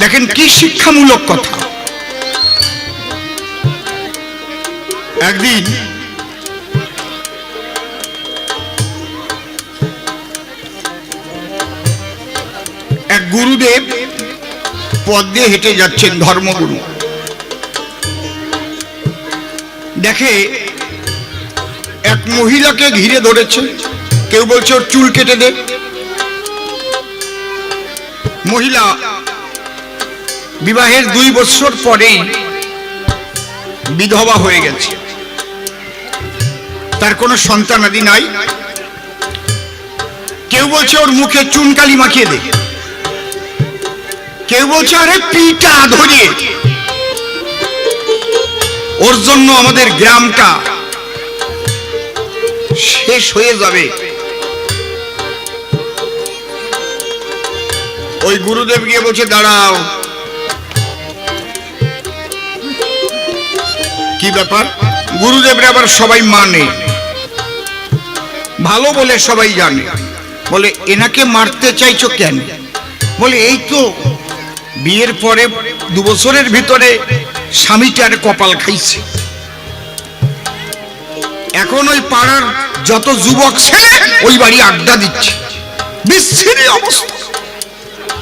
দেখেন কি শিক্ষামূলক কথা। একদিন এক গুরুদেব পদ দিয়ে হেঁটে যাচ্ছেন ধর্মগুরু। দেখে এক মহিলাকে ঘিরে ধরেছে। কেউ বলছে, ওর চুল কেটে দে। মহিলা বিবাহের দুই বছর পরেই বিধবা হয়ে গেছে। তার কোনো সন্তানাদি নাই। কেউ বলছে ওর মুখে চুনকালি মাখিয়ে দে। কেউ বলছে, আরে পিটা ধরিয়ে ওর জন্য আমাদের গ্রামটা শেষ হয়ে যাবে। ওই গুরুদেব গিয়ে বলছে, দাঁড়াও। কি ব্যাপার? গুরুদেবরা আবার সবাই মানে। ভালো বলে সবাই জানে। বলে, এনাকে মারতে চাইছো কেন? বলে, এই তো বিয়ের পরে দু বছরের ভিতরে স্বামীটার কপাল খাইছে। এখন ওই পাড়ার যত যুবক ছেলে ওই বাড়ি আড্ডা দিচ্ছে। বিচ্ছিরি অবস্থা।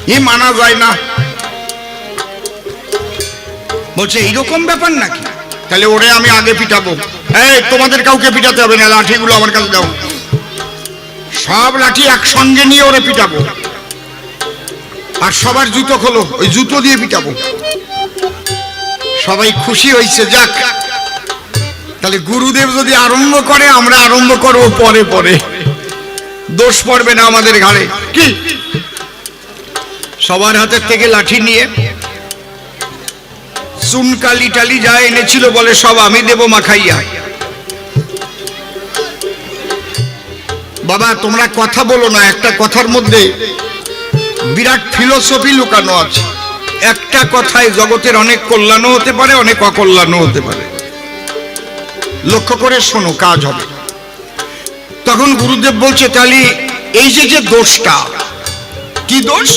এ মানা যায় না। বলছে, এইরকম ব্যাপার নাকি? তাহলে ওরে আমি আগে পিটাবো। এই, তোমাদের কাউকে পিটাতে হবে না, লাঠিগুলো আমার কাছে দাও। সব লাঠি একসঙ্গে নিয়ে ওরে পিটাবো। আর সবার জুতো খোলো, ওই জুতো দিয়ে পিটাবো। সবাই খুশি হয়েছে যাক। তাহলে গুরুদেব যদি আরম্ভ করে, আমরা আরম্ভ করব পরে পরে। দোষ পড়বে না আমাদের ঘাড়ে। কি? সবার হাতের থেকে লাঠি নিয়ে চুনকালি টালি যা এনেছিল বলে সব আমি দেব মাখাইয়া। বাবা, তোমরা কথা বলো না, একটা কথার মধ্যে বিরাট ফিলোসফি লুকানো আছে। একটা কথায় জগতের অনেক কল্যাণও হতে পারে, অনেক অকল্যাণও হতে পারে। লক্ষ্য করে শোনো, কাজ হবে। তখন গুরুদেব বলছে তাহলে এই যে যে দোষটা, কি দোষ?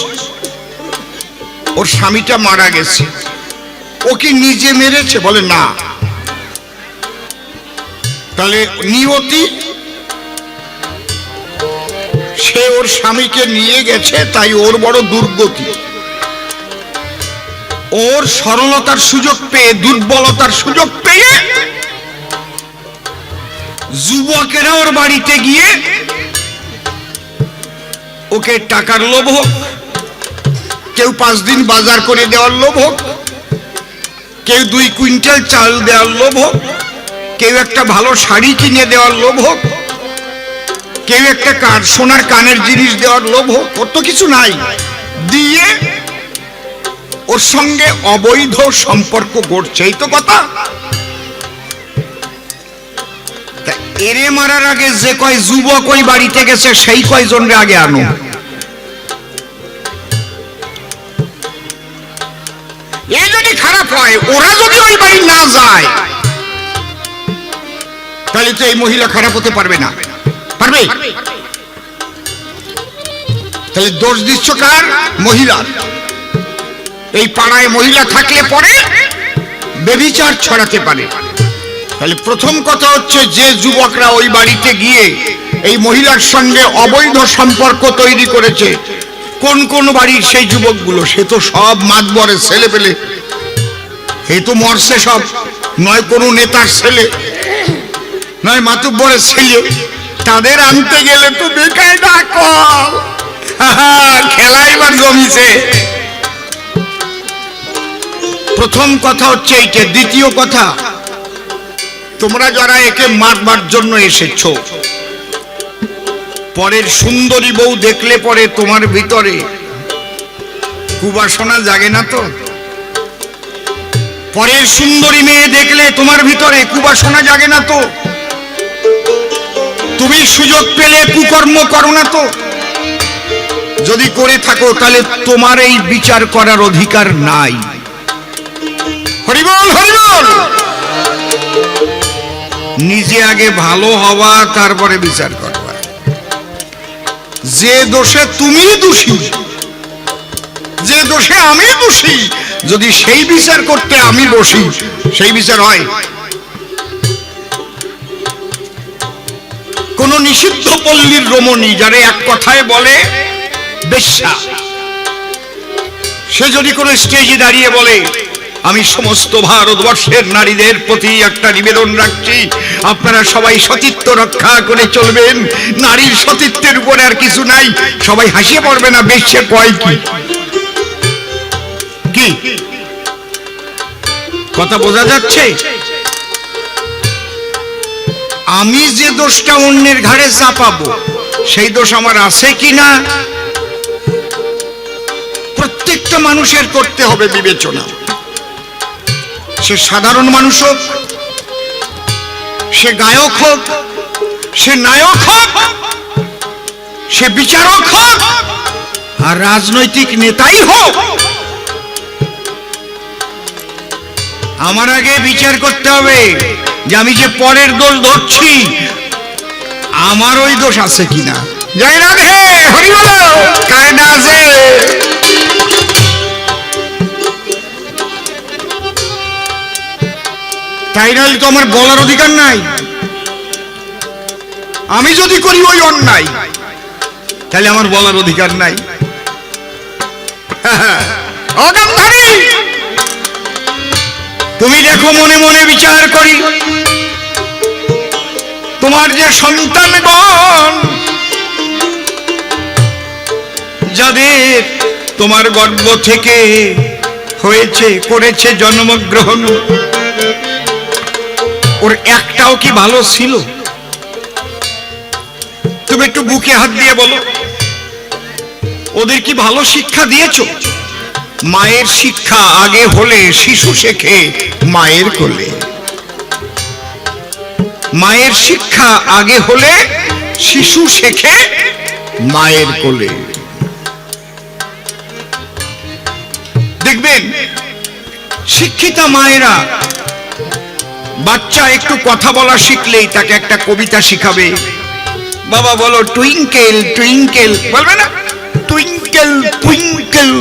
ওর স্বামীটা মারা গেছে। ও কি নিজে মেরেছে? বলে না। তাহলে নিয়তি, সে ওর স্বামীকে নিয়ে গেছে, তাই ওর বড় দুর্গতি। ওর সরলতার সুযোগ পেয়ে, দুর্বলতার সুযোগ পেয়ে, যুবকেরা ওর বাড়িতে গিয়ে ওকে টাকার লোভ হোক, কেউ পাঁচ দিন বাজার করে দেওয়ার লোভ হোক কেউ দুই কুইন্টাল চাল দেওয়ার লোভ হোক, কেউ একটা ভালো শাড়ি কিনে দেওয়ার লোভ হোক, কেউ একটা কার সোনার কানের জিনিস দেওয়ার লোভ হোক ওর তো কিছু নাই। দিয়ে ওর সঙ্গে অবৈধ সম্পর্ক গড়ছে এই তো কথা। এরে মারার আগে যে কয় যুবক ওই বাড়িতে গেছে, সেই কয়জনরে আগে আনো হয় ওরা যদি ওই বাড়ি না যায়, তাহলে তো এই মহিলা খারাপ হতে পারবে না। পারবে? তাহলে দোষ দিচ্ছ কার? মহিলার। এই পাড়ায় মহিলা থাকলে পরে বেবিচার ছড়াতে পারে। তাহলে প্রথম কথা হচ্ছে যে যুবকরা ওই বাড়িতে গিয়ে এই মহিলার সঙ্গে অবৈধ সম্পর্ক তৈরি করেছে, কোন কোন বাড়ির সেই যুবকগুলো, সে তো সব মাতবরের ছেলে পেলে এ তো মরছে সব। নয় কোনো নেতার ছেলে, নয় মাতুব্বরের ছেলে। তাদের আনতে গেলে তো বেকায় কল খেলা এবার জমিছে। প্রথম কথা হচ্ছে এইটা, দ্বিতীয় কথা, তোমরা যারা একে মারবার জন্য এসেছ, পরের সুন্দরী বউ দেখলে পরে তোমার ভিতরে কুবাসনা জাগে না তো? পরের সুন্দরী মেয়ে দেখলে তোমার ভিতরে কুবাসনা জাগে না তো? তুমি সুযোগ পেলে কুকর্ম করো না তো? যদি করে থাকো, তাহলে তোমার এই বিচার করার অধিকার নাই। হরিবল হরিবল! নিজে আগে ভালো হওয়া, তারপরে বিচার করবা। যে দোষে তুমি দোষী, যে দোষে আমি বসি যদি সেই বিচার করতে আমি বসি, সেই বিচার হয়। কোন নিষিদ্ধ পল্লীর রমণী যারে এক কথায় বলে, বেশ্যা। সে যদি কোনো স্টেজে দাঁড়িয়ে বলে, আমি সমস্ত ভারতবর্ষের নারীদের প্রতি একটা নিবেদন রাখছি, আপনারা সবাই সতীত্ব রক্ষা করে চলবেন, নারীর সতীত্বের উপরে আর কিছু নাই, সবাই হাসিয়ে পড়বে না বেশ্যে কয় কি? কি? কথা বোঝা যাচ্ছে? আমি যে দোষটা অন্যের ঘাড়ে চাপাবো, সেই দোষ আমার আছে কি না প্রত্যেকটা মানুষের করতে হবে বিবেচনা। সে সাধারণ মানুষ হোক, সে গায়ক হোক, সে নায়ক হোক, সে বিচারক হোক, আর রাজনৈতিক নেতাই হোক আমার আগে বিচার করতে হবে যে আমি যে পরের দোষ ধরছি, আমার ওই দোষ আছে কিনা? জয় রাধে হরি আছে তাই নাহলে তো আমার বলার অধিকার নাই। আমি যদি করি ওই অন্যায়, তাহলে আমার বলার অধিকার নাই। অগামধারী তুমি দেখো মনে মনে বিচার করি। তোমার যে সন্তানগণ যাদের তোমার গর্ব থেকে হয়েছে, করেছে জন্মগ্রহণ, ওর একটাও কি ভালো ছিল? তুমি একটু বুকে হাত দিয়ে বলো। ওদের কি ভালো শিক্ষা দিয়েছ? মায়ের শিক্ষা আগে হলে শিশু শেখে মায়ের কোলে। মায়ের শিক্ষা আগে হলে শিশু শেখে মায়ের কোলে। দেখবেন, শিক্ষিতা মায়েরা বাচ্চা একটু কথা বলা শিখলেই তাকে একটা কবিতা শিখাবে। বাবা বলো, টুইঙ্কেল টুইঙ্কেল। বলবে না, টুইঙ্কেল টুইঙ্কেল।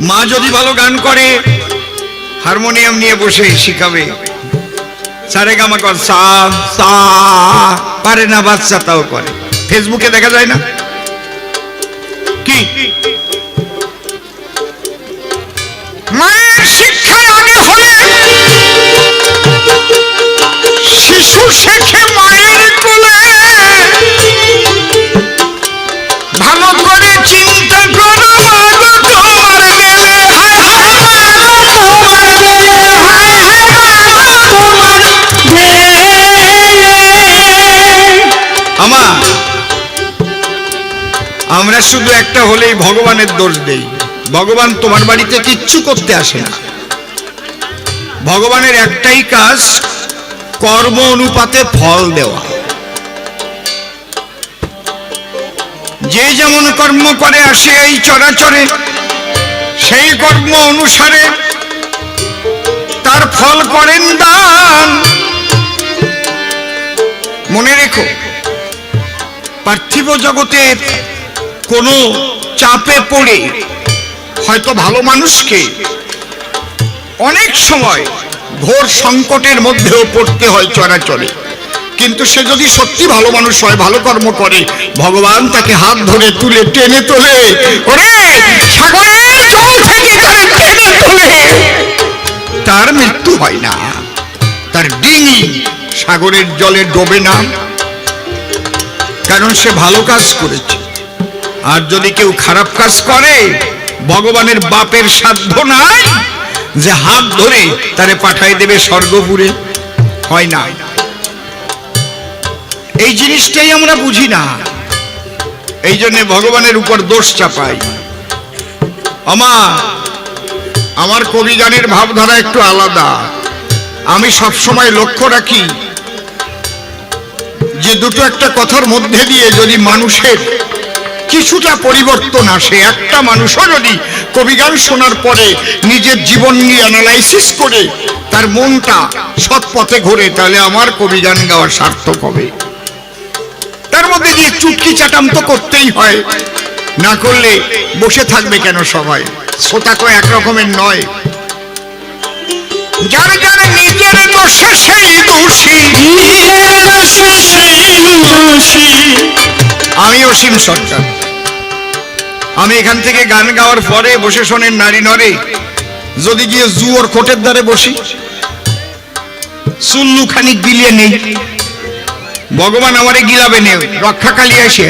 মা যদি ভালো গান করে, হারমোনিয়াম নিয়ে বসে শিখাবে। সারে গামা কর সা সা, পারে না বাচ্চা, তাও করে ফেসবুকে দেখা যায় না? কি? মায়ের আগে হলে শিশু শেখে মায়ের কোলে। আমরা শুধু একটা হলেই ভগবানের দোষ দেই। ভগবান তোমার বাড়িতে কিচ্ছু করতে আসে না। ভগবানের একটাই কাজ, কর্ম অনুপাতে ফল দেওয়া। যে যেমন কর্ম করে, আসে এই চরাচরে। সেই কর্ম অনুসারে তার ফল করেন দান। মনে রেখো, পার্থিব জগতের কোনো চাপে পড়ে হয়তো ভালো মানুষকে অনেক সময় ঘোর সংকটের মধ্যেও পড়তে হয় চরাচরে। কিন্তু সে যদি সত্যি ভালো মানুষ হয়, ভালো কর্ম করে, ভগবান তাকে হাত ধরে তুলে, টেনে তোলে। ওরে সাগরের তার মৃত্যু হয় না। তার ডিঙি সাগরের জলে ডোবে না। কারণ সে ভালো কাজ করেছে। আর যদি কেউ খারাপ কাজ করে, ভগবানের বাপের সাধ্য নাই যে হাত ধরে তারে পাঠাই দেবে স্বর্গপুরে। হয় না। এই জিনিসটাই আমরা বুঝি না। এই জন্য ভগবানের উপর দোষ চাপাই। আমা, আমার কবিগানের ভাবধারা একটু আলাদা। আমি সব সময় লক্ষ্য রাখি যে দুটো একটা কথার মধ্যে দিয়ে যদি মানুষের কিছুটা পরিবর্তন আসে। একটা মানুষও যদি কবিগান শোনার পরে নিজের জীবন নিয়ে অ্যানালাইসিস করে তার মনটা সৎ পথে ঘোরে তাহলে আমার কবিগান গাওয়া সার্থক হবে। তার মধ্যে দিয়ে চুটকি চাটাম তো করতেই হয়। না করলে বসে থাকবে কেন সবাই? শ্রোতা তো একরকমের নয়। যার যার নিজের দোষে। সেই দোষী। আমি অসীম সরকার আমি এখান থেকে গান গাওয়ার পরে বসে শোনেন নারী নরে। যদি গিয়ে জুয়োর কোটের দ্বারে বসি। চুল্লু খানিক গিলিয়ে নেই। ভগবান আমারে গিলাবে নে রক্ষাকালী এসে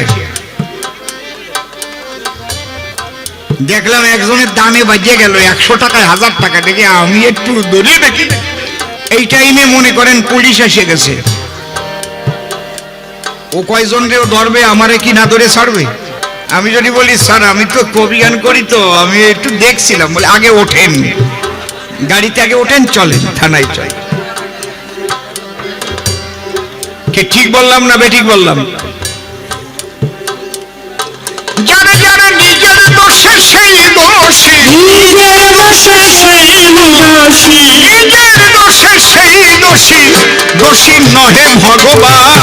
দেখলাম একজনের দামে বাজিয়ে গেল, একশো টাকায়, হাজার টাকা। দেখে আমি একটু দৌড়িয়ে দেখি। এই টাইমে মনে করেন পুলিশ এসে গেছে। ও কয়জন ধরবে আমারে কি না ধরে ছাড়বে? আমি যদি বলি স্যার আমি তো কবি গান করি তো আমি একটু দেখছিলাম। বলে আগে ওঠেন। গাড়িতে আগে ওঠেন চলেন থানায় চল কে ঠিক বললাম না বেঠিক বললাম? যারা যারা নিজের দোষে সেই দোষী নিজের বসে সেই দোষী। নিজের দোষে সেই দোষী দোষী নহে ভগবান।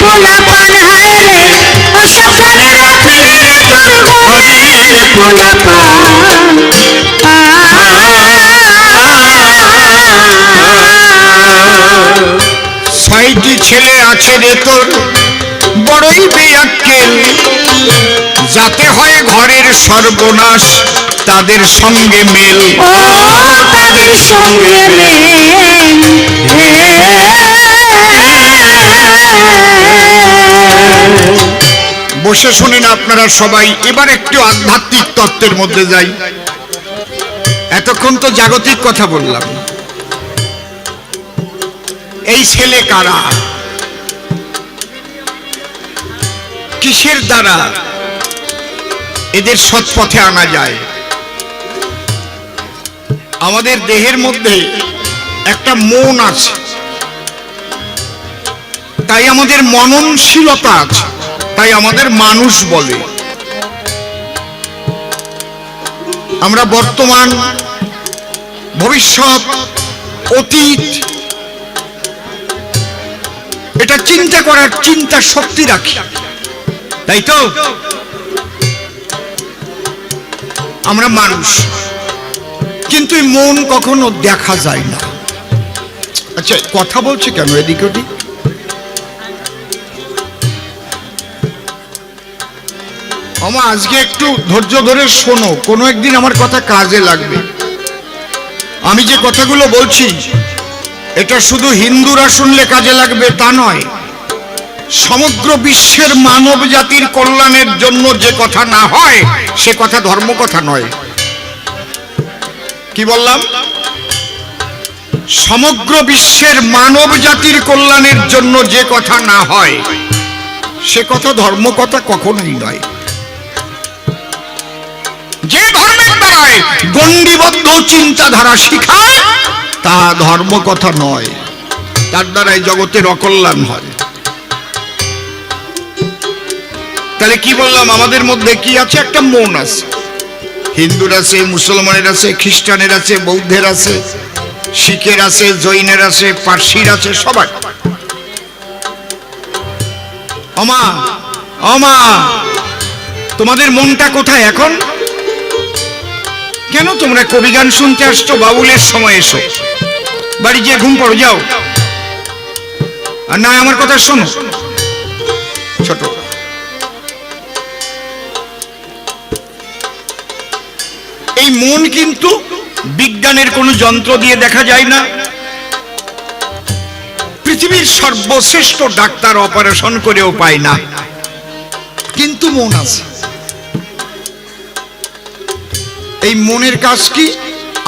পোলাপান হায় রে অসজানে রাখলে তোর ঘরের পোলাপান ছয়টি ছেলে আছে রে তোর, বড়ই বেয়াক্কেল। যাতে হয় ঘরের সর্বনাশ, তাদের সঙ্গে মেল। ও, তাদের সঙ্গে বসে শোনেন আপনারা সবাই। এবার একটু আধ্যাত্মিক তত্ত্বের মধ্যে যাই। এতক্ষণ তো জাগতিক কথা বললাম। এই ছেলে কারা? কিসের দ্বারা এদের সৎপথে আনা যায়? আমাদের দেহের মধ্যে একটা মন আছে। তাই আমাদের মননশীলতা আছে। তাই আমাদের মানুষ বলে। আমরা বর্তমান, ভবিষ্যৎ, অতীত, এটা চিন্তা করার চিন্তা শক্তি রাখি। তাই তো? আমরা মানুষ। কিন্তু মন কখনো দেখা যায় না। আচ্ছা কথা বলছে কেন এদিক ওদিক? আমা আজকে একটু ধৈর্য ধরে শোনো। কোনো একদিন আমার কথা কাজে লাগবে। আমি যে কথাগুলো বলছি, এটা শুধু হিন্দুরা শুনলে কাজে লাগবে তা নয়। সমগ্র বিশ্বের মানব জাতির কল্যাণের জন্য যে কথা না হয়, সে কথা ধর্ম কথা নয়। কি বললাম? সমগ্র বিশ্বের মানব জাতির কল্যাণের জন্য যে কথা না হয়, সে কথা ধর্ম কথা কখনোই নয়। ধর্মের গণ্ডিবদ্ধ চিন্তাধারা শিখায় তা ধর্ম কথা নয়। তার দ্বারাই জগতের অকল্যাণ হয়। তাহলে কি বললাম? আমাদের মধ্যে কি আছে? একটা মন আছে। হিন্দুর আছে, মুসলমানের আছে, খ্রিস্টানের আছে, বৌদ্ধের আছে, শিখের আছে, জৈনের আছে, পার্সির আছে সবার অমা অমা, তোমাদের মনটা কোথায় এখন? কেন তোমরা কবি গান শুনতে আসছো? বাউলের সময় এসো। বাড়ি গিয়ে ঘুম পড়ো, যাও। আর না, আমার কথা শোনো। ছোট। এই মন কিন্তু বিজ্ঞানের কোনো যন্ত্র দিয়ে দেখা যায় না। পৃথিবীর সর্বশ্রেষ্ঠ ডাক্তার অপারেশন করেও পায় না। কিন্তু মন আছে। এই মনের কাজ কি?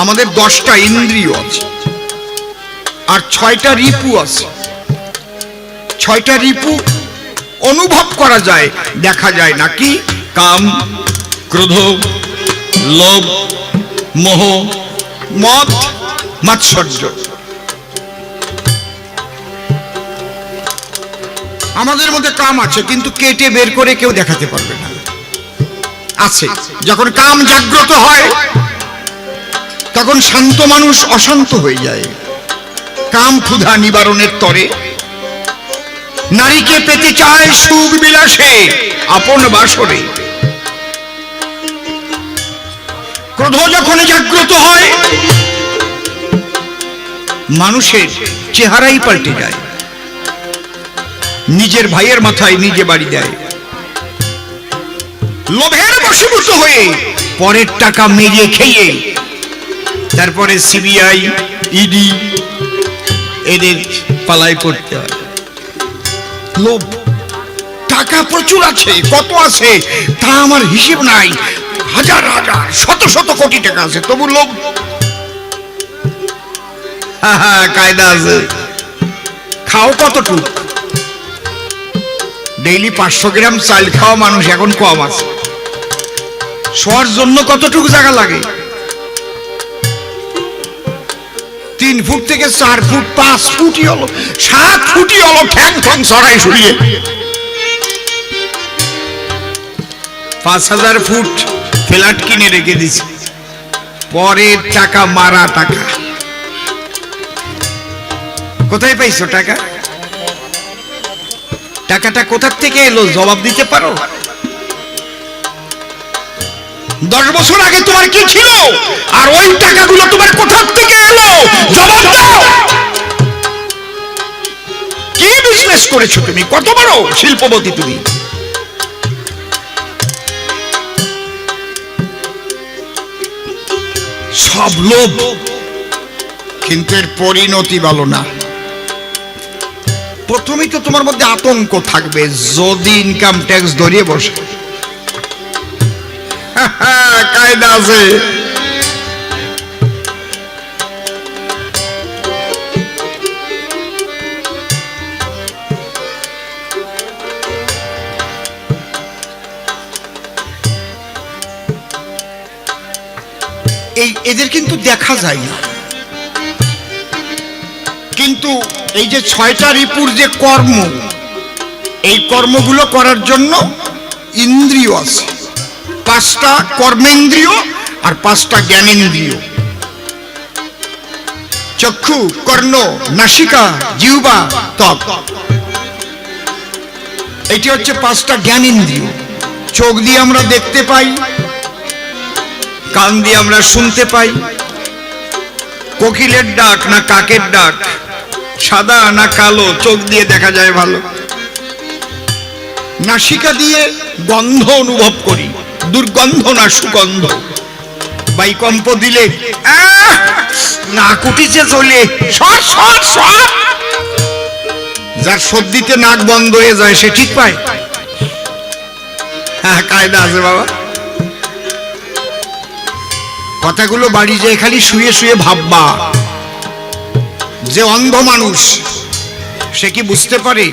আমাদের দশটা ইন্দ্রিয় আছে। আর ছয়টা রিপু আছে। ছয়টা রিপু অনুভব করা যায়, দেখা যায় না কি? কাম, ক্রোধ, লোভ, মোহ, মদ, মাৎসর্য। আমাদের মধ্যে কাম আছে, কিন্তু কেটে বের করে কেউ দেখাতে পারবে না। আছে। যখন কাম জাগ্রত হয়, তখন শান্ত মানুষ অশান্ত হয়ে যায়। কাম ক্ষুধা নিবারণের তরে, নারীকে পেতে চায় সুখ বিলাসে, আপন বাসরে। ক্রোধ যখন জাগ্রত হয়, মানুষের চেহারাই পাল্টে যায়। নিজের ভাইয়ের মাথায় নিজে বাড়ি দেয়। লোভের বশীভূত হয়ে পরের টাকা মেরিয়ে খেয়ে। তারপরে সিবিআই ইডি এদের পালাই করতে লোভ। টাকা প্রচুর আছে, কত আছে তা আমার হিসেব নাই। হাজার হাজার, শত শত কোটি টাকা আছে, তবু লোভ। কায়দা আছে। খাও কতটুকু? ডেইলি পাঁচশো গ্রাম চাল খাওয়া মানুষ এখন কম আছে। শোয়ার জন্য কতটুকু জায়গা লাগে? তিন ফুট থেকে চার ফুট, পাঁচ ফুটই হলো। সাত ফুটই হলো ঠ্যাং ঠ্যাং ছড়াই সরিয়ে পাঁচ হাজার ফুট ফ্ল্যাট কিনে রেখে দিছি। পরের টাকা মারা টাকা। কোথায় পাইছো টাকা? টাকাটা কোথার থেকে এলো? জবাব দিতে পারো? দশ বছর আগে তোমার কি ছিল? আর ওই টাকাগুলো তোমার কোথার থেকে এলো? জবাব দাও! কি বিজনেস করেছ তুমি? কত বড় শিল্পপতি তুমি? সব লোভ। কিন্তু এর পরিণতি ভালো না। প্রথমেই তো তোমার মধ্যে আতঙ্ক থাকবে, যদি ইনকাম ট্যাক্স ধরিয়ে বসে। কায়দা আছে। এই এদের কিন্তু দেখা যায় না। কিন্তু এই যে ছয়টা রিপুর যে কর্ম, এই কর্মগুলো করার জন্য ইন্দ্রিয় আছে। পাঁচটা কর্মেন্দ্রিয় আর পাঁচটা জ্ঞানেন্দ্রিয়। চক্ষু, কর্ণ, নাসিকা, জিহ্বা, ত্বক। এটি হচ্ছে পাঁচটা জ্ঞানেন্দ্রিয়। চোখ দিয়ে আমরা দেখতে পাই, কান দিয়ে আমরা শুনতে পাই, কোকিলের ডাক না কাকের ডাক, সাদা না কালো, চোখ দিয়ে দেখা যায় ভালো। নাসিকা দিয়ে গন্ধ অনুভব করি। দুর্গন্ধ না সুগন্ধ? বাইকম্প দিলে! নাক উঠিছে চলে। যার সর্দিতে নাক বন্ধ হয়ে যায়, সে ঠিক পায়। হ্যাঁ কায়দা আছে বাবা। কথাগুলো বাড়ি যেয়ে খালি শুয়ে শুয়ে ভাববা। যে অন্ধ মানুষ, সে কি বুঝতে পারে?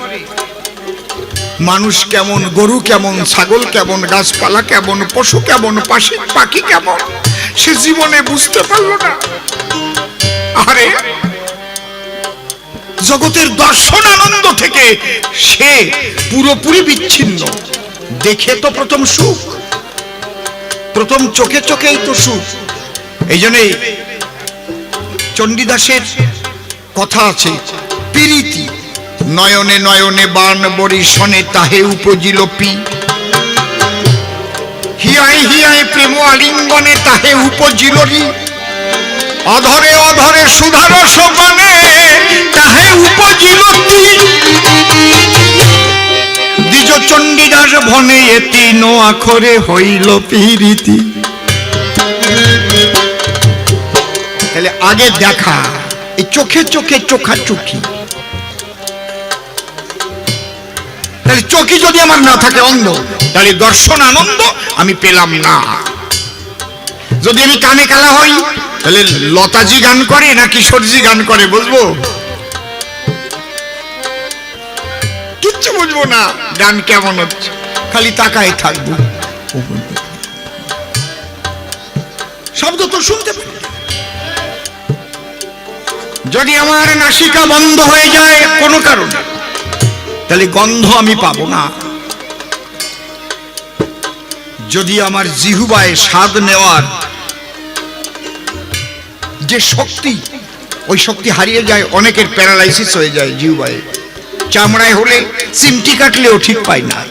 মানুষ কেমন, গরু কেমন, ছাগল কেমন, গাছপালা কেমন, পশু কেমন পাশি পাখি কেমন, সে জীবনে বুঝতে পারল না। আরে, জগতের দর্শন আনন্দ থেকে সে পুরোপুরি বিচ্ছিন্ন। দেখে তো প্রথম সুখ, প্রথম চোখে চোখেই তো সুখ। এই জন্যই চণ্ডীদাসের কথা আছে, পিরিতি। নয়নে নয়নে বান বরিশনে তাহে উপজিল পি। হিয়ায় হিয়ায় প্রেম আলিঙ্গনে তাহে উপজিল অধরে অধরে সুধার সমানে তাহে উপজিল তি। দ্বিজ চণ্ডীদাস ভনে এ তিন আখরে হইল পিরিতি। তাহলে আগে দেখা, এই চোখে চোখে চোখা চোখি তাহলে চোখই যদি আমার না থাকে অন্ধ, তাহলে দর্শন আনন্দ আমি পেলাম না। যদি আমি কানে কালা হই তাহলে লতাজি গান করে না কিশোরজি গান করে, বুঝব? কিচ্ছু বুঝব না, গান কেমন হচ্ছে? খালি তাকায় থাকব। শব্দ তো শুনতে পাই। যদি আমার নাসিকা বন্ধ হয়ে যায় কোনো কারণে তাহলে গন্ধ আমি পাবো না। যদি আমার জিহুবায় স্বাদ নেওয়ার যে শক্তি, ওই শক্তি হারিয়ে যায়, অনেকের প্যারালাইসিস হয়ে যায় জিহুবায়। চামড়ায় হলে চিমটি কাটলেও ঠিক পাই না।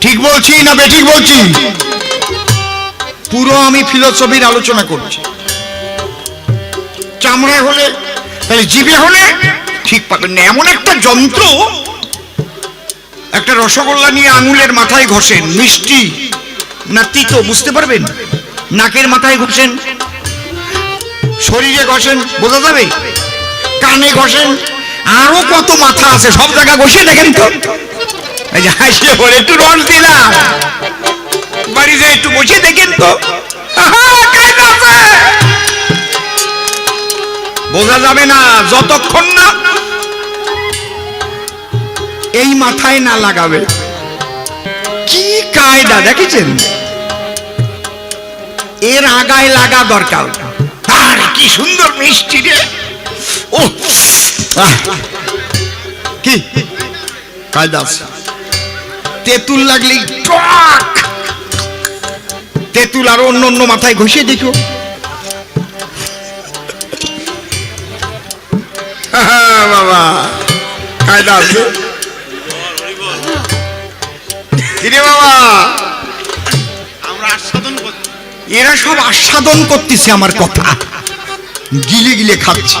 ঠিক বলছি না বেঠিক বলছি? পুরো আমি ফিলোসফির আলোচনা করছি। চামড়ায় হলে, তাহলে জিভে হলে ঠিক পাবেন না। এমন একটা যন্ত্র একটা রসগোল্লা নিয়ে আঙুলের মাথায় ঘষেন, মিষ্টি না তিতো, বুঝতে পারবেন? নাকের মাথায় ঘষেন, শরীরে ঘষেন, বোঝা যাবে? কানে ঘষেন, আরও কত মাথা আছে, সব জায়গা ঘষে দেখেন তো। হাসলে বলে একটু রস দিলাম। বাড়ি যে একটু বসে দেখেন তো। বোঝা যাবে না, যতক্ষণ না এই মাথায় না লাগাবে। কি কায়দা দেখেছেন? এর আগায় লাগা দরকার। আর কি সুন্দর মিষ্টি রে। ও কি? কায়দা আছে। তেঁতুল লাগলেই টক। তেঁতুল আর অন্য অন্য মাথায় ঘষে দেখো বাবা। কায়দা আছে? কিরে বাবা? আমরা আস্বাদন করছি। এরা সব আস্বাদন করতেছে আমার কথা। গিলে গিলে খাচ্ছে।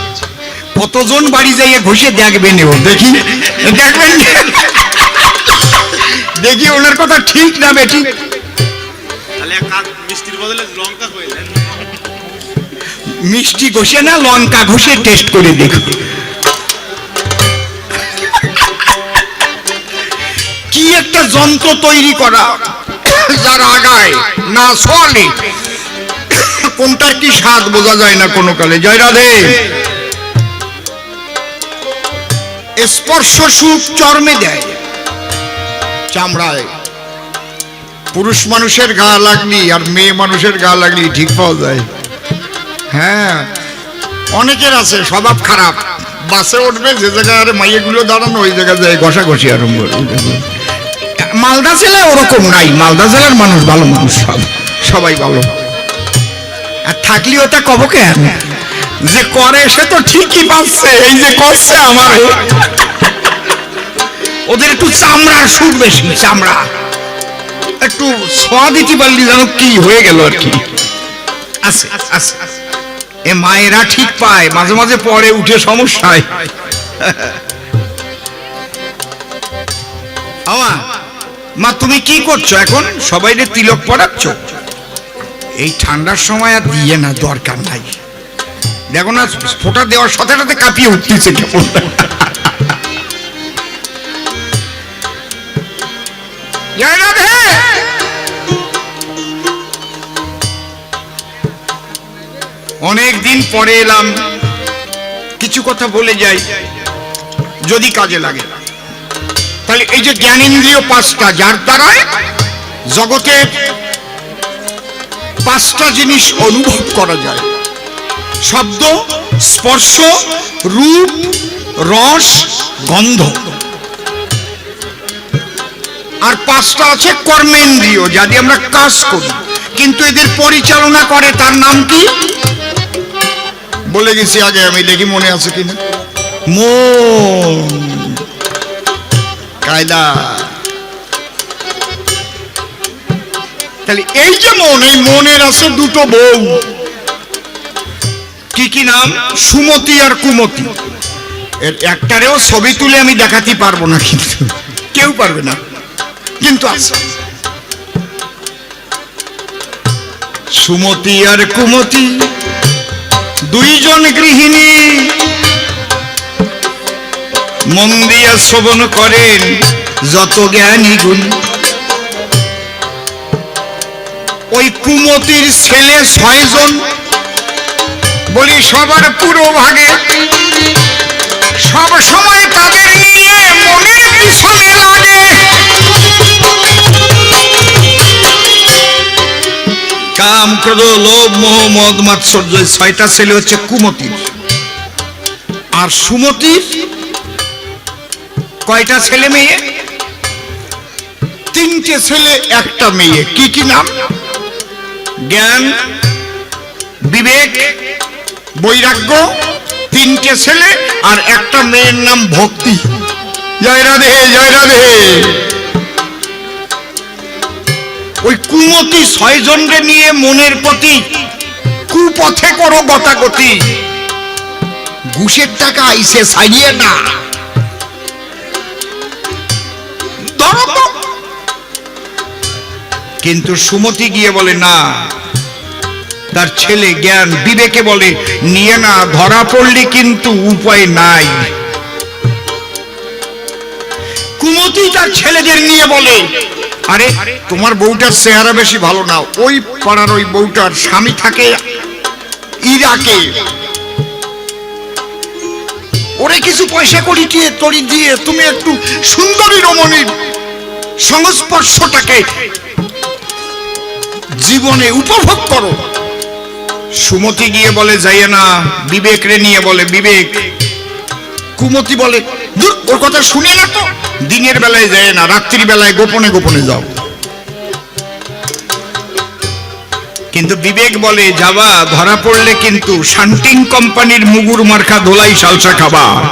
কতজন বাড়ি যাইয়ে ঘষে দেখবেন ও? দেখি দেখবেন দেখি ওনার কথা ঠিক না বেটি। মিষ্টি ঘষে না লঙ্কা ঘষে টেস্ট করে দেখো। কি একটা যন্ত্র তৈরি করা যার আগায় না চলে কোনটার কি স্বাদ বোঝা যায় না কোনো কালে। জয় রাধে। স্পর্শ সুখ চর্মে দেয়। চামড়ায়। পুরুষ মানুষের গা লাগলি আর মেয়ে মানুষের গা লাগলি ঠিক পাওয়া যায়। হ্যাঁ অনেকের আছে, স্বভাব খারাপ। বাসে উঠবে, যে জায়গায় আরে মাইয়েগুলো দাঁড়ানো, ওই জায়গায় যায় ঘষাঘষি আরম্ভ। মালদা জেলা ওরকম নাই। মালদা জেলার মানুষ ভালো মানুষ সব। সবাই ভালো। আর থাকলি ওটা কব কেন? যে করে সে তো ঠিকই পাচ্ছে, এই যে করছে আমার ওদের একটু চামড়ার সুখ বেশি, চামড়া। একটু সোয়া দিতে পারলি যেন কি হয়ে গেল আর কি। আছে আছে। এ মায়েরা ঠিক পায়, মাঝে মাঝে পরে উঠে সমস্যায়। আমা মা, তুমি কি করছ এখন? সবাই তিলক পড়াচ্ছ এই ঠান্ডার সময় আর দিয়ে না, দরকার নাই। দেখো না, ফোঁটা দেওয়ার সাথে সাথে কাঁপিয়ে উঠতেছে কেমন? অনেক দিন পরে এলাম। কিছু কথা বলে যাই, যদি কাজে লাগে। তাহলে এই যে জ্ঞানেন্দ্রিয় পাঁচটা, যার দ্বারায় জগতের পাঁচটা জিনিস অনুভব করা যায়। শব্দ, স্পর্শ, রূপ, রস, গন্ধ। আর পাঁচটা আছে কর্মেন্দ্রীয় যা দিয়ে আমরা কাজ করি। কিন্তু এদের পরিচালনা করে, তার নাম কি? বলে গেছি আগে, আমি দেখি মনে আছে কিনা। মন। তাহলে এই যে মন এই মনের আছে দুটো বউ। কি কি নাম? সুমতি আর কুমতি। এর একটারেও ছবি তুলে আমি দেখাতে পারব না কিন্তু, কেউ পারবে না। কিন্তু আছে। সুমতি আর কুমতি, দুইজন গৃহিণী। মন দিয়া শ্রবণ করেন যত জ্ঞানী গুণ। ওই কুমতির ছেলে ছয়জন, বলি সবার পুরো ভাগে সব সময় তাদের নিয়ে মনের পিছনে লাগে। কাম ক্রোধ লোভ, মোহ, মদ, মাৎসর্য ছয়টা ছেলে হচ্ছে কুমতির। আর সুমতির কয়টা ছেলে মেয়ে? তিনটে ছেলে একটা মেয়ে। কি কি নাম? জ্ঞান বিবেক বৈরাগ্য তিনটে ছেলে আর একটা মেয়ের নাম ভক্তি। জয় রাধে জয় রাধে। ওই কুমতি ছয়জনকে নিয়ে মনের প্রতি কুপথে করো গতাগতি। ঘুষের টাকা আইসে সাইয়ে না। কিন্তু সুমতি গিয়ে বলে, না। তার ছেলে জ্ঞান বিবেকে বলে, নিয়ে না, ধরা পড়লে কিন্তু উপায় নাই। কুমতি তার ছেলেদের নিয়ে বলে, আরে, তোমার বউটার চেহারা বেশি ভালো না। ওই পাড়ার ওই বউটার স্বামী থাকে ইরাকে। ওরে কিছু পয়সা করি দিয়ে, তরি দিয়ে, তুমি একটু সুন্দরী রমণীর সংস্পর্শটাকে জীবনে উপভোগ করো। সুমতি গিয়ে বলে যাইয়ে না। বিবেক রে নিয়ে বলে বিবেক। কুমতি বলে "ধুর, ওর কথা শুনে না তো। দিনের বেলায় যায় না রাত্রির বেলায় গোপনে গোপনে যাও। কিন্তু বিবেক বলে যাবা ধরা পড়লে কিন্তু শান্টিং কোম্পানির মুগুর মার্কা ধোলাই সালসা খাবা।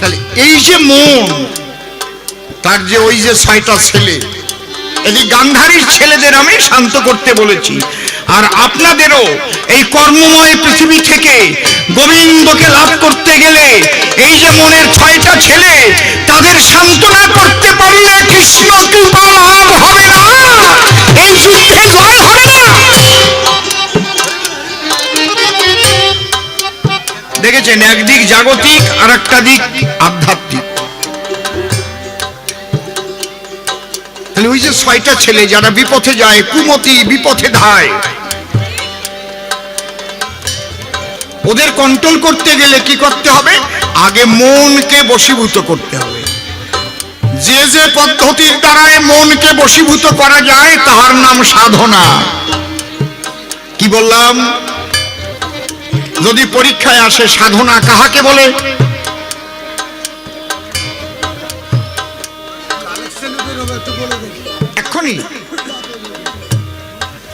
তাহলে এই যে মন তার যে ওই যে ছয়টা ছেলে এই গান্ধারীর ছেলেদের আমি শান্ত করতে বলেছি। আর আপনাদেরও এই কর্মময় পৃথিবী থেকে গোবিন্দকে লাভ করতে গেলে এই যে মনের ছয়টা ছেলে, তাদের সান্ত্বনা করতে পারলে কৃষ্ণ কৃপা লাভ হবে না। এই যুদ্ধে জয় হবে না। দেখেছেন, একদিক জাগতিক আর একটা দিক আধ্যাত্মিক। ওই যে ছয়টা ছেলে যারা বিপথে যায়, কুমতি বিপথে ধায়। ওদের কন্ট্রোল করতে গেলে কি করতে হবে? আগে মনকে বশীভূত করতে হবে। যে যে পদ্ধতির দ্বারায় মনকে বশীভূত করা যায়, তাহার নাম সাধনা। কি বললাম? যদি পরীক্ষায় আসে, সাধনা কাহাকে বলে? এখনই?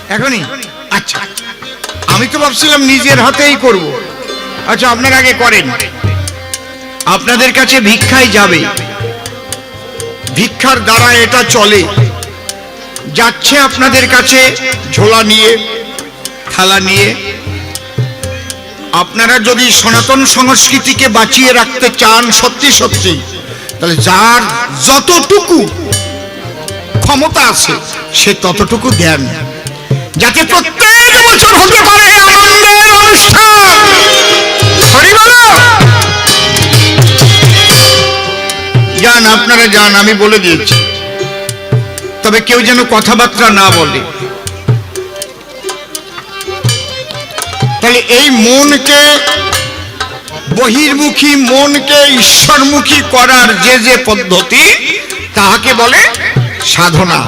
এখনই? আচ্ছা। আমি তো ভাবছিলাম নিজের হাতেই করব। আচ্ছা আপনার আগে করেন। আপনাদের কাছে ভিক্ষায় যাবে। ভিক্ষার দ্বারা এটা চলে। যাচ্ছে আপনাদের কাছে ঝোলা নিয়ে, থালা নিয়ে। আপনারা যদি সনাতন সংস্কৃতিকে বাঁচিয়ে রাখতে চান, সত্যি সত্যি, তাহলে যার যতটুকু ক্ষমতা আছে, সে ততটুকু দেন যাতে প্রত্যেক বছর হতে পারে আনন্দের অনুষ্ঠান। যান, আপনারা যান, আমি বলে দিয়েছি। তবে কেউ যেন কথাবার্তা না বলে। তাহলে এই মনকে, বহির্মুখী মনকে ঈশ্বরমুখী করার যে যে পদ্ধতি, তাহাকে বলে সাধনা।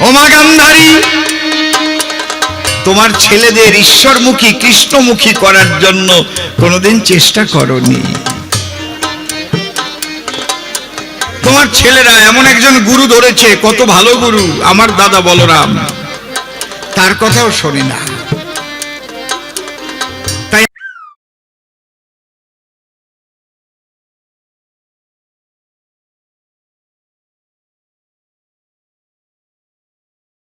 ওমা গান্ধারী, তোমার ছেলেদের ঈশ্বরমুখী, কৃষ্ণমুখী করার জন্য কোনোদিন চেষ্টা করনি। তোমার ছেলেরা এমন একজন গুরু ধরেছে, কত ভালো গুরু, আমার দাদা বলরাম। তার কথাও শোনে না।